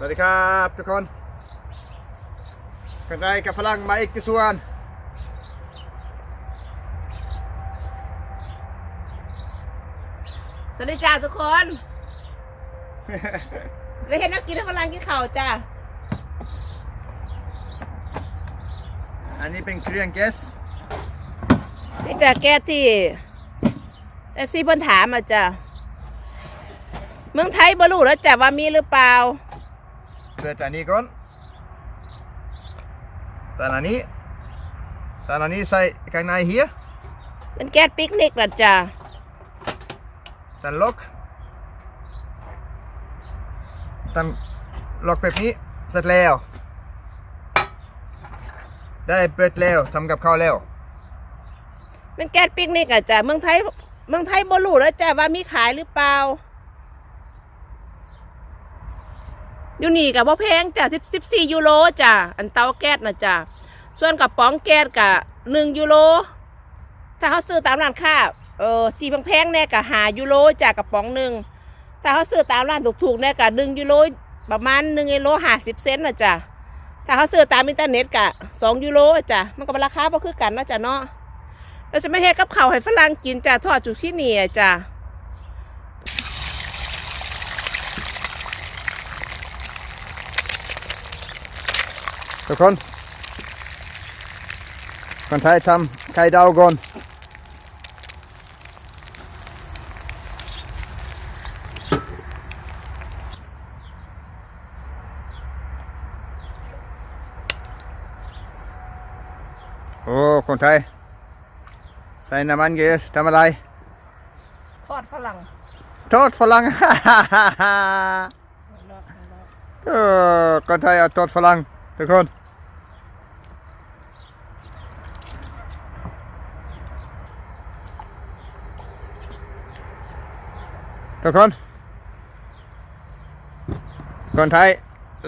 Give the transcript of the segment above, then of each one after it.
สวัสดีครับทุกคนกันไดกับพลังมาอีกที่ส่วนสวัสดีจ้าทุกคนไปเห็นนักกินให้ฝรั่งกินข้าวจ้า อันนี้เป็นเครื่องแกสนี่จ้าแก้ที่เอฟซีเพิ่นถามมาจ้าเมืองไทยบ่รู้แล้วจ้าว่ามีหรือเปล่า เปิดอันนี้ก่อนตอนอันนี้ตอนอันนี้ใส่ข้างในเฮียเป็นแก๊สปิกนิกนะจ้าตอนล็อกตอนล็อกแบบนี้เสร็จแล้ว ได้เปิดแล้วทำกับข้าวแล้วเป็นแก๊สปิกนิกอะจ้าเมืองไทยเมืองไทยบ่รู้แล้วจ้าว่ามีขายหรือเปล่า อยู่นี่กับบ่แพงจ้ะ14ยูโรจ้ะอันเตาแก๊สนะจ้ะส่วนกระป๋องแก๊สกะ1ยูโรถ้าเขาซื้อตามร้านค้าเออจีแพงๆแน่กะหายูโรจากกระป๋องหนึ่งถ้าเขาซื้อตามร้านถูกๆแน่กะหนึ่งยูโรประมาณหนึ่งยูโรห้าสิบเซนต์นะจ้ะถ้าเขาซื้อตามอินเทอร์เน็ตกะสองยูโรจ้ะมันก็เป็นราคาพอคือกันเนาะจ้ะเนาะเราจะไม่เฮ็ดกับเขาให้ฝรั่งกินจ้ะทอดจุที่นี่อะ จ้ะทุกคนคนไทยทำไข่ดาวก่อนโอ้คนไทยใส่น้ำมันเยอะทำอะไรทอดฝรั่งโทษฝรั่งเออคนไทยเอาโทษฝรั่ง ทุกคน ทุกคน คนไทย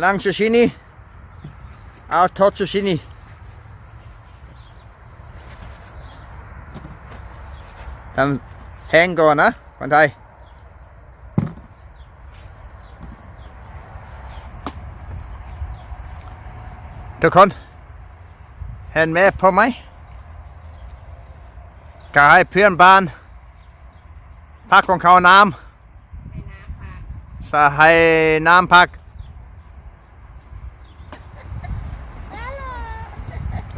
ล้างซูชินี่เอาทอดซูชินี่ทำแห้งก่อนนะคนไทย ทุกคน เห็นแม่พอไหมกายเพื่อนบ้านพักของเขาน้ำสาให้น้ำพัก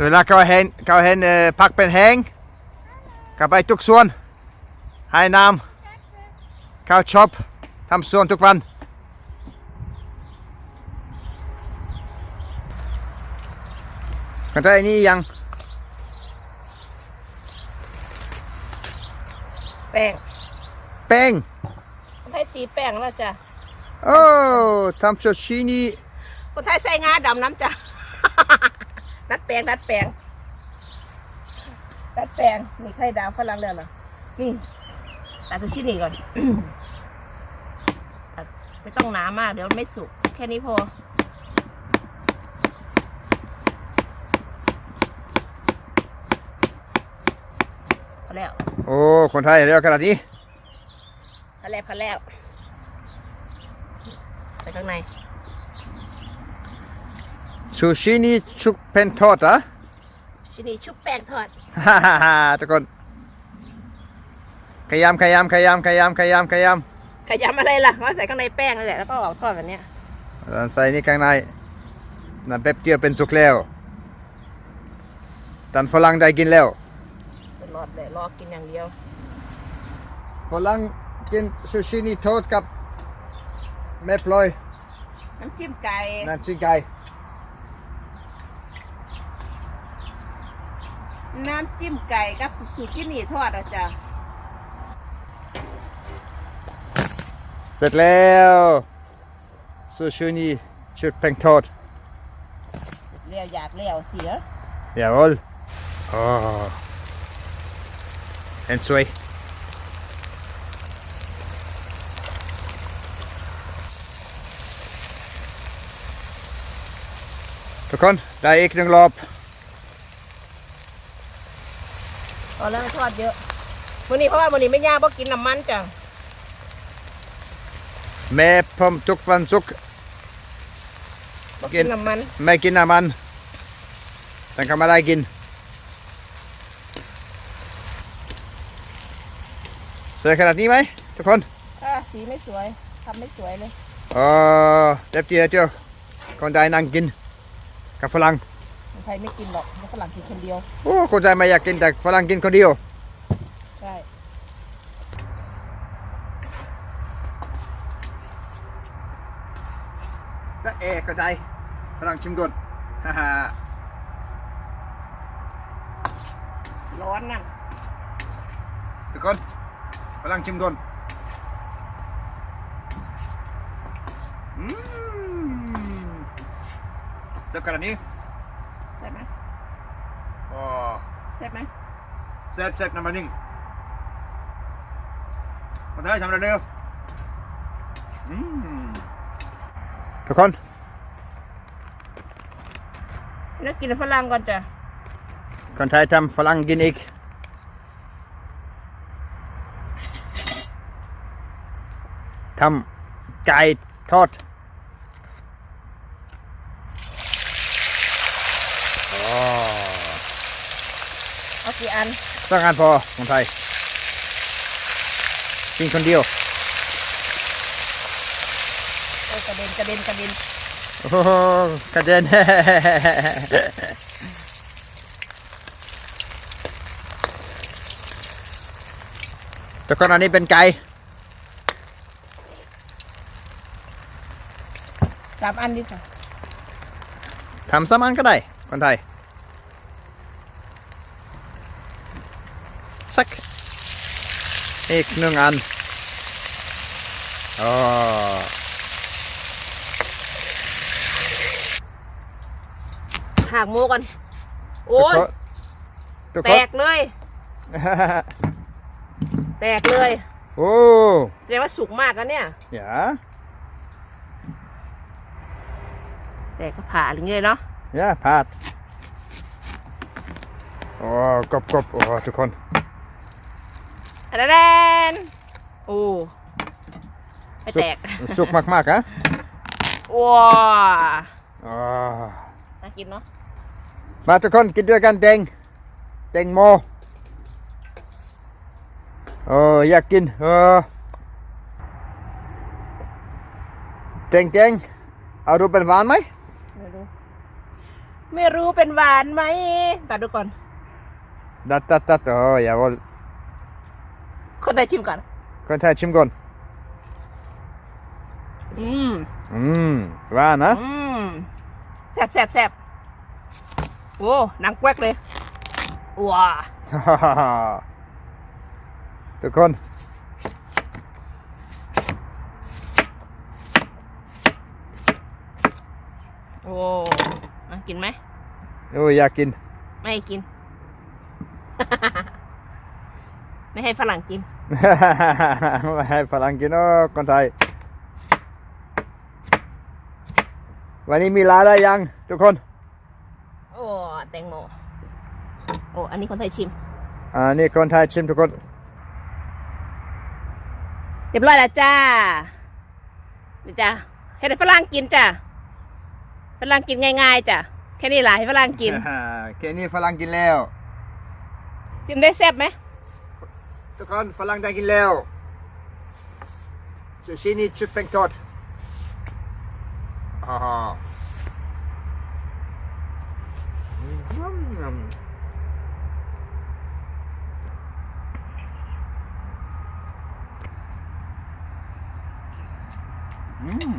เวลาเขาเห็นเขาเห็นพักเป็นแห้งก็ไปทุกส่วนให้น้ำเขาชอบทำส่วนทุกวัน กันได้นี่ยัง แป้งแป้งคนไทยตีแป้งแล้วจ้ะโอ้ทำซูชินี่คนไทยใส่งาดำน้ำจ้ะดัดแปลงดัดแปลงดัดแปลงนี่ไข่ดาวฝรั่งเด้อเหรอนี่ตัดตัวชิ้นนี้ก่อนตัดไม่ต้องหนามาก เดี๋ยวไม่สุก แค่นี้พอ พอแล้วโอ้คนไทยเรียกขนาดนี้พอแล้วพอแล้วไปข้างในซูชินี่ชุกเป็นทอดเหรอชิ้นนี้ชุบแป้งทอดฮ่าฮ่าฮ่าทุกคนขยำขยำขยำขยำขยำขยขยำอะไรล่ะเขาใส่ข้างในแป้งนั่นแหละแล้วก็ออกทอดแบบเนี้ยำแล้วใส่นี่ข้างในนั่นแป๊บเดียวเป็นสุกแล้วตันฝรั่งได้กินแล้วเป็นร อดเลยรอกินอย่างเดียวฝรั่งกินซูชินี่ทอดกับแม่พลอยน้ำจิ้มไก่นั่นชิงไก่น้ำจิ้มไก่กับสูตรที่นี่ทอดอะจ้ะเสร็จแล้วซูชินี่ชุดแป้งทอดเลี้ยวอยากเลี้ยวเสีย Jawohl. Oh. En s วยทุ กคนได้อีกหนึ่งรอบพอแล้วทอดเยอะวันนี้เพราะว่าวันนี้ไม่ย่างเพราะกินน้ำมันจ้ะแม่ผมทุกวันศุกร์บ่กินน้ำมันไม่กินน้ำมันแต่ก็ไม่ได้กิน สวยขนาดนี้ไหมทุกคนอ่าสีไม่สวยทำไม่สวยเลยเออเด็บเดียวเดียวคนไทยนั่งกิน กับฝรั่งคนไทยไม่กินหรอกเพราะฝรั่งกินคนเดียวโอ้คนไทยไม่อยากกินแต่ฝรั่งกินคนเดียวใช่และเอก็ได้ฝรั่งชิมก่อนฮ่าฮ่าร้อนนั่นทุกคน ฝรั่งชิมก่อนอืมเจ็บขนาดนี้ใช่ไหมอ๋อใช่ไหมเซฟเซฟน้ำมันหนึ่งมาได้ทำอะไรเร็วอืมทุกคนแล้วกินฝรั่งก่อนจ้ะคนไทยทำฝรั่งกินอีก ทำไก่ทอดอ๋อเอากี่อันต้องงานพอคนไทยกินคนเดียวโอ้ยกระเด็นกระเด็นกระเด็นโอ้โหกระเด็นแต่คนอันนี้เป็นไก่ สามอันดีค่ะทำสมันก็ได้ คนไทย สักอีกหนึ่งอันอ๋อหากหมูก่อน โอ้ยทุกแตคนกเลย แตกเลยโอ้ แสดงว่าสุกมากอะเนี่ย อย่า แตกก็ผ่าอย่างเงี้ยเนาะอย่าพลาดโอ้กรอบกรอบโอ้ทุกคนอันนั้นนโอ้ไม่แตกสุกสุกมากๆฮะว้าอ๋อน่ากินเนาะ มาทุกคนกินด้วยกันเตงเตงโมเอออยากกินเออเตงเตงเอาดูเป็นหวานไหมไม่รู้ ไม่รู้เป็นหวานไหมตัดดูก่อนดัดดัดดัดเอออย่าว่าคนไทยชิมก่อน คนไทยชิมก่อน อืม อืมหวานนะ อืมแซ่บแซ่บแซ่บโอ้หนังแกวกเลยว้าทุกคนโอ้อะ กินไหมโอ้ยอยากกิน ไม่ให้กิน ไม่ให้ฝรั่งกิน ไม่ให้ฝรั่งกินโอ้คนไทย วันนี้มีลาได้ยัง ทุกคน โอ้แตงโมโอ้อันนี้คนไทยชิม อ่า นี่คนไทยชิมทุกคน เรียบร้อยแล้วจ้านี่จ้าให้ฝรั่งกินจ้ะฝรั่งกินง่ายๆจ้ะแค่นี้แหละให้ฝรั่งกินแค่นี้ฝรั่งกินแล้วชิมได้แซ่บไหมทุกคนฝรั่งได้กินแล้วซูชินี่ชุดเป็นทอดอ่าอืม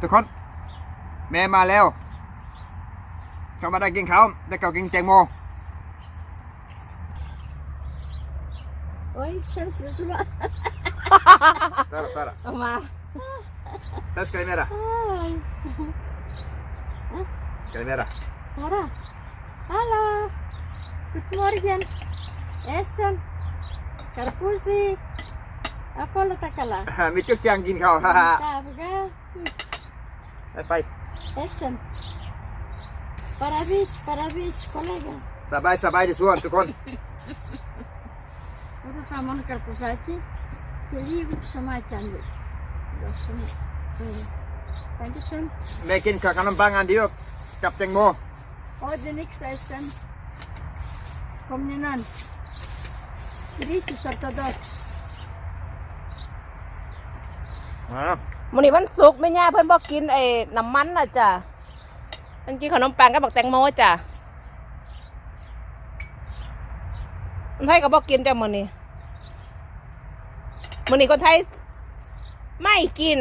ทุกคน แม่มาแล้วเขามาได้กินเขาวแต่เขากินแตงโม Oi, cheiro de zoar. Espera, espera. เอามา Pesca Caimera. Ai, Caimera. Ara. Hallo. Guten Morgen. Essen. Karpusi. Apa letakala? มีจุกจังกินเขาวฮ่าฮ่า Tabuga. ไปไป Essen. Parabéns, parabéns, colega. สบายสบา ยดีส่วนทุกคน Udah kamu karpus aja. Je lieve som jag kan du. Dat is hem. Mm. Dankeschön. แม่กินกับขนมปังอันเดียวกับแตงโม Heute nichts essen. Komm nicht an. Griechisch orthodox. อ่า มื้อนี้วันศุกร์แม่ย่าเพิ่นบ่กินไอ้น้ำมันน่ะจ้ะเพิ่นกินขนมปังกับบักแตงโมจ้ะคนไทยก็บ่กินจ้ะมื้อนี้มื้อนี้คนไทยไม่กิน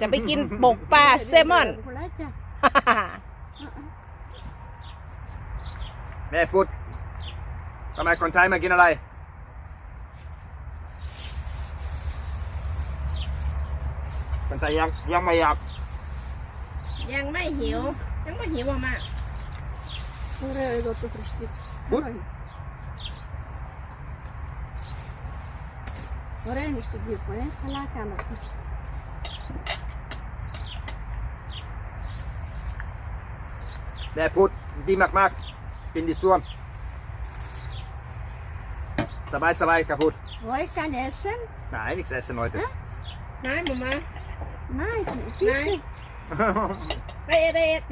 จะไปกินบกปลาแซลมอน Chocolade. แม่พูดทำไมคนไทยมากินอะไร คนไทยยังยังไม่อยาก ยังไม่หิว ยังไม่หิวมาก Ура, я иду тут пришли. Вот. Ура, не что где, понял? Халака она. แม่พูดดีมากๆ กินดีส่วน สบายสบายกั ไม่ไม่ ไปเอ็ดไปเอ็ด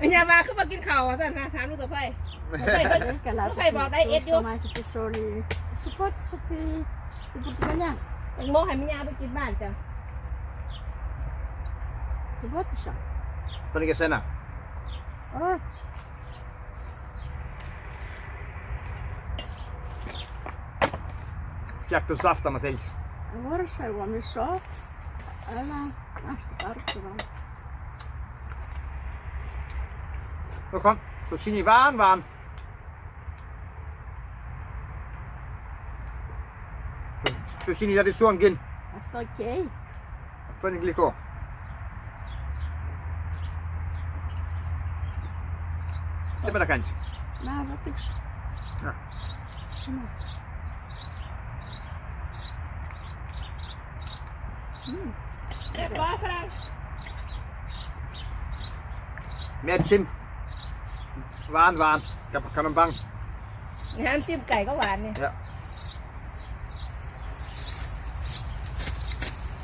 วิญญาบาขึ้นมากินข้าวอะท่านนะถามลูกกับไฟลูกไฟบอกได้เอ็ดอยู่ support sepi ibu banyak. Yang mau kami nyari bikin bantu. Support sih. Pergi ke sana. Oh, านจ้ะ Se pode, só. ตัวนี้ก็เส้นอะ Oh, Fjärt och safta Matilda. agora saiu o homem só. Ela... Acho que claro que vai. Då kom. Så känner van van. Det är bara kanske. Não, vou ter que... Ja. Chamar. Hum. เจ็บป้าฝรั่ง Med sim. Van van. Kap kan man bang. นี่น้ำจิ้มไก่ก็หวานเนี่ย Ja.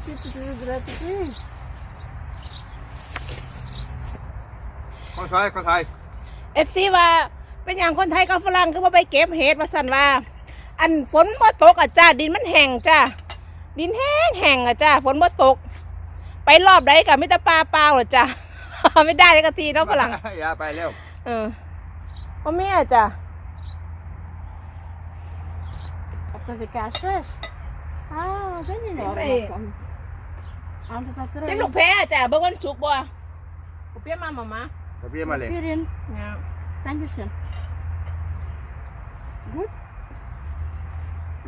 Sitter du och gröper till? Kon thai, kon thai. เอฟซีว่า เป็นอย่างคนไทยกับฝรั่งก็มาไปเก็บเห็ดมาสั่นว่า อันฝนบ่ตกอะจ้าดินมันแห้งจ้า ดินแห้งแห้งอะจ้าฝนบ่ตก ไปรอบใดกับมิตรปลาเปล่าเหรอจ้าไม่ได้เลยกะทีเนาะฝรั่ง Ja, bij Leo. เออพ่อแม่จ้ะ Até ficar seis? Ah, den är Sempre. normal. Allt att ซิมลูกแพ้จ้ะเบิ่งวันสุกร์บ่กูเปี้ยมาหมามา Då blir man le. Pyrin. เ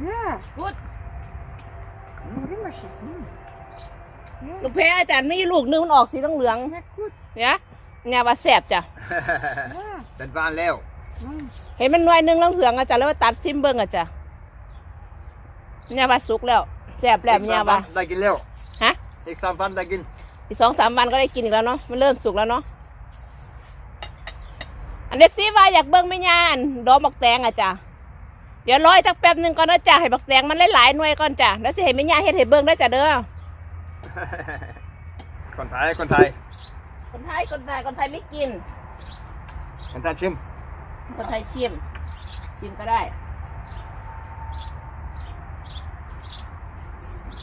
นี่ย Dankeschön. Gut. Ja, พูด nu rimmar sig. Mm. ลูกแพ้อาจารย์มีลูกนึงมันออกสีเหลือง Smäck gut. ๆเนี่ยเนี่ยว่าแสบจ้ะ Ja. Den vann Leo. Mm. เห็นมันหน่วยหนึงเหลืองๆอาจารย์แล้วว่าตัดซิมเบิ่งอะจ้ะเนี่ยว่าสุกแล้วแสบแล้วเนี่ยว่า vann dagen Leo. ฮะ Ik sam vann dagen. อีกสองสามวันก็ได้กินอีกแล้วเนาะมันเริ่มสุกแล้วเนาะอันเดฟซีว่าอยากเบิ่งไม่ยานดอกบักแตงอะจ้ะ เดี๋ยวรออีกสักแป๊บหนึงก่อนนะจ้ะให้บักแตงมันหลายๆหน่วยก่อนจ้ะแล้วสิให้แม่ย่าเฮ็ดให้เบิ่งได้อจ้ะเด้อ Kon thai, kon thai. คนไทยคนไทยคนไทยไม่กิน Kon thai chim. คนไทยชิม ชิมก็ได้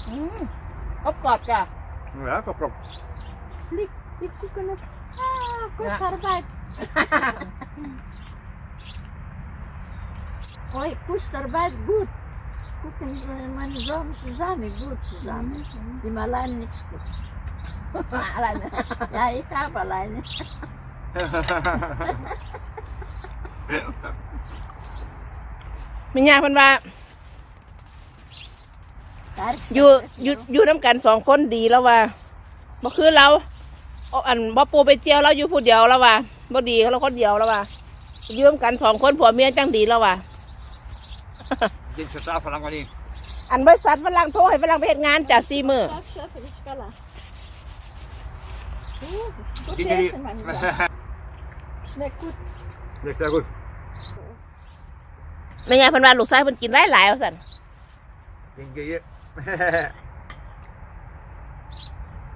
อืมกรอบกรอบๆจ้ะ Ja, kop kop. Flick, die koeken op. Ah, kost Ja. arbeid. Oi, kost arbeid gut. Gucken Sie meine Sohn zusammen, gut zusammen. Die haben alleine nichts gut. อะไรนะ Ja, ich habe alleine. มีญาเพิ่นว่า Daar อยู่อยู่อยู่น้ำกันสองคนดีแล้วว่าบ่คือเราเอาอันบ่ปูไปเจียวเราอยู่ผู้เดียวแล้วว่าบ่ดีเราคนเดียวแล้วว่าอยู่น้ำกันสองคนผัวเมียจังดีแล้วว่า Din så sa för långt in. อันบริษัทฝรั่งโทรให้ฝรั่งไปเฮ็ดงานจากซีมือ Ja, köper vi skala. Oh, gut Din är essen, meine Sohn. Schmeckt gut. Det är gut. แม่ยายเพิ่นว่าลูกชายเพิ่นกินหลายๆว่าซั่นกินเยอะ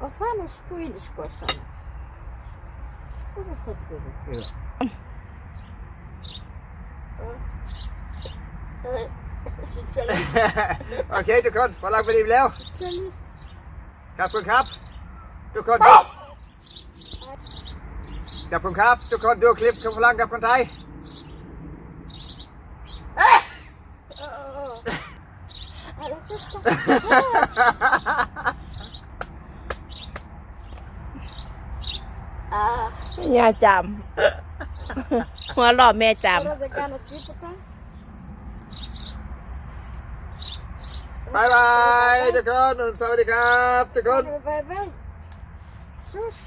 Vad fan är spoilskorsten? Det var så kul. ๆ Specialist. โอเคทุกคนพลังไปดีแล้วขอบคุณครับ ทุกคนขอบคุณครับ ทุกคนดูคลิปของพลังกับคนไทย Har du sett Ah, แม่าจำหัวหล่อแม่จำายบายทุกคนสวัสดีครับทุกคน Bye bye. Sus.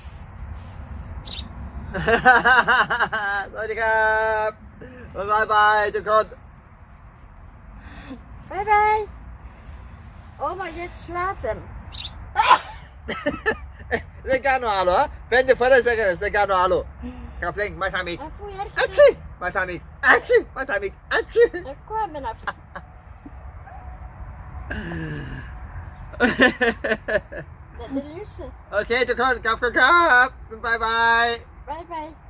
สวัสดีครับบายบายทุกคน Bye bye. Oh my god, slapen. Vegano alo, ha? Prendi fuori se vegano alo. Kapling, mai tamik. Jag får hjälpa Achi! dig. Mai tamik. Achi! Mai tamik. Achi! Jag kommer efter. Det är lyset. Okej, ทุกค นขอบคุณครับ บ๊ายบาย Bye bye.